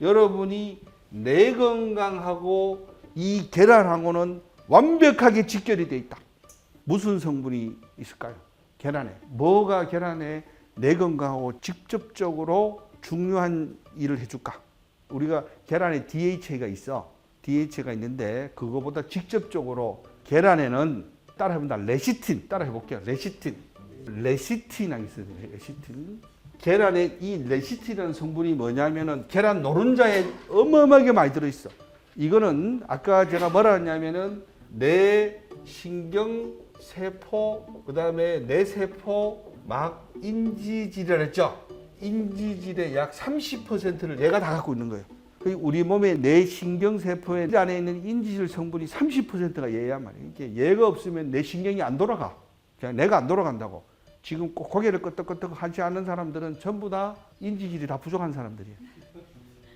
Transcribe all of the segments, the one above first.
여러분이 뇌 건강하고 이 계란하고는 완벽하게 직결이 돼 있다. 무슨 성분이 있을까요? 계란에. 뭐가 계란에 뇌 건강하고 직접적으로 중요한 일을 해줄까? 우리가 계란에 DHA가 있어. DHA가 있는데 그거보다 직접적으로 계란에는 따라 해본다. 레시틴 따라 해볼게요. 레시틴. 있어요. 레시틴. 계란에 이 레시틴이라는 성분이 뭐냐면은 계란 노른자에 어마어마하게 많이 들어있어. 이거는 아까 제가 뭐라 했냐면은 뇌 신경 세포 그다음에 뇌 세포 막 인지질이라 했죠. 인지 질의 약 30%를 얘가 다 갖고 있는 거예요. 그 우리 몸의 뇌 신경 세포에 안에 있는 인지질 성분이 30%가 얘야 말이에요. 얘가 없으면 내 신경이 안 돌아가. 그냥 내가 안 돌아간다고. 지금 꼭 고개를 끄덕끄덕 하지 않는 사람들은 전부 다 인지질이 다 부족한 사람들이에요.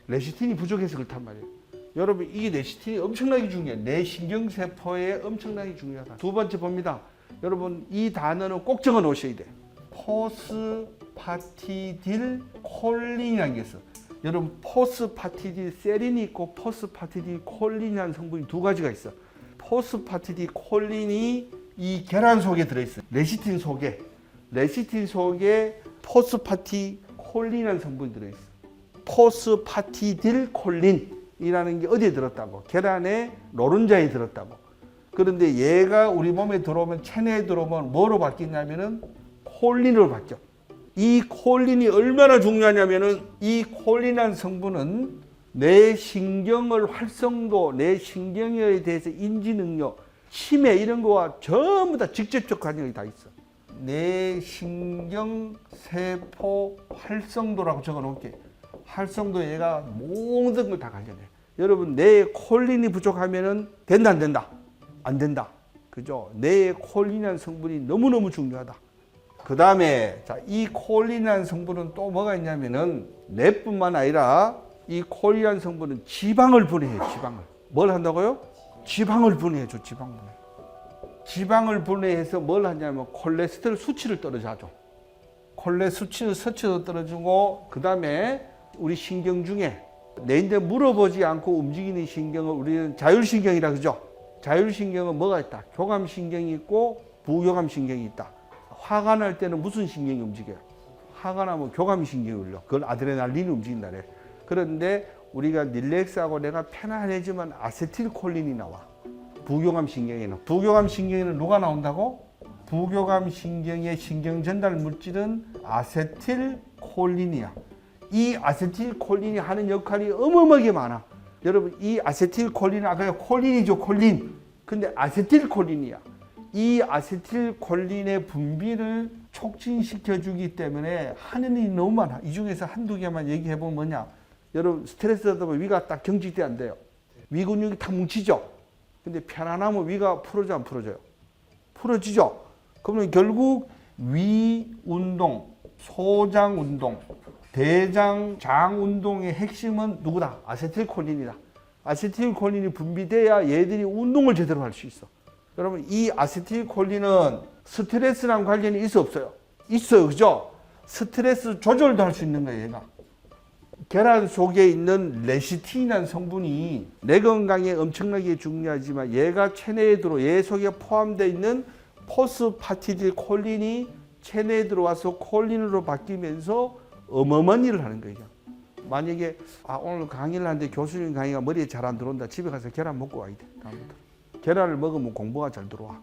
레시틴이 부족해서 그렇단 말이에요. 여러분 이게 레시틴이 엄청나게 중요해요. 내 신경세포에 엄청나게 중요하다. 두 번째 봅니다. 여러분 이 단어는 꼭 적어 놓으셔야 돼. 포스파티딜 콜린이라는 게 있어. 여러분 포스파티딜 세린이 있고 포스파티딜 콜린이라는 성분이 두 가지가 있어. 포스파티딜 콜린이 이 계란 속에 들어있어. 레시틴 속에 레시틴 속에 포스파티 콜린이라는 성분이 들어있어. 포스파티딜 콜린이라는 게 어디에 들었다고? 계란의 노른자에 들었다고. 그런데 얘가 우리 몸에 들어오면 체내에 들어오면 뭐로 바뀌냐면은 콜린으로 바뀌어. 이 콜린이 얼마나 중요하냐면은 이 콜린이라는 성분은 내 신경을 활성도, 내 신경에 대해서 인지 능력, 치매 이런 거와 전부 다 직접적 관련이 다 있어. 내 신경 세포 활성도라고 적어 놓을게. 활성도 얘가 모든 걸 다 관련해. 여러분 내 콜린이 부족하면은 된다 안 된다? 안 된다. 그죠? 내 콜린이라는 성분이 너무너무 중요하다. 그 다음에 자, 이 콜린이라는 성분은 또 뭐가 있냐면은 뇌뿐만 아니라 이 콜린이라는 성분은 지방을 분해해 지방을. 뭘 한다고요? 지방을 분해해줘 지방 분해. 지방을 분해해서 뭘 하냐면 콜레스테롤 수치를 떨어져줘. 콜레 수치 수치도 떨어지고 그 다음에 우리 신경 중에 내인데 물어보지 않고 움직이는 신경을 우리는 자율신경이라 그러죠. 자율신경은 뭐가 있다? 교감신경이 있고 부교감신경이 있다. 화가 날 때는 무슨 신경이 움직여요? 화가 나면 교감신경이 울려. 그걸 아드레날린이 움직인다래. 그런데 우리가 릴렉스하고 내가 편안해지면 아세틸콜린이 나와. 부교감 신경에는 부교감 신경에는 누가 나온다고? 부교감 신경의 신경 전달 물질은 아세틸콜린이야. 이 아세틸콜린이 하는 역할이 어마어마하게 많아. 여러분 이 아세틸콜린 아까 콜린이죠 콜린. 근데 아세틸콜린이야. 이 아세틸콜린의 분비를 촉진시켜 주기 때문에 하는 일이 너무 많아. 이 중에서 한두 개만 얘기해 보면 뭐냐? 여러분 스트레스 받다 보면 위가 딱 경직돼 안 돼요. 위 근육이 다 뭉치죠. 근데 편안하면 위가 풀어져 안 풀어져요? 풀어지죠. 그러면 결국 위 운동, 소장 운동, 대장 장 운동의 핵심은 누구다? 아세틸콜린이다. 아세틸콜린이 분비돼야 얘들이 운동을 제대로 할 수 있어. 여러분 이 아세틸콜린은 스트레스랑 관련이 있어 없어요? 있어요, 그죠? 스트레스 조절도 할 수 있는 거예요, 얘가. 계란 속에 있는 레시틴이라는 성분이 내 건강에 엄청나게 중요하지만 얘가 체내에 들어 얘 속에 포함되어 있는 포스파티딜 콜린이 체내에 들어와서 콜린으로 바뀌면서 어마어마한 일을 하는 거예요. 만약에 아 오늘 강의를 하는데 교수님 강의가 머리에 잘 안 들어온다. 집에 가서 계란 먹고 와야 돼. 다음부터. 계란을 먹으면 공부가 잘 들어와.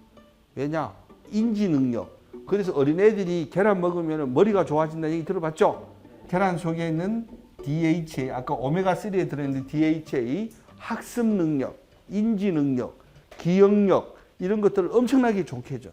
왜냐? 인지 능력. 그래서 어린애들이 계란 먹으면 머리가 좋아진다는 얘기 들어봤죠? 계란 속에 있는 DHA 아까 오메가3에 들어있는 DHA 학습 능력 인지 능력 기억력 이런 것들을 엄청나게 좋게 해줘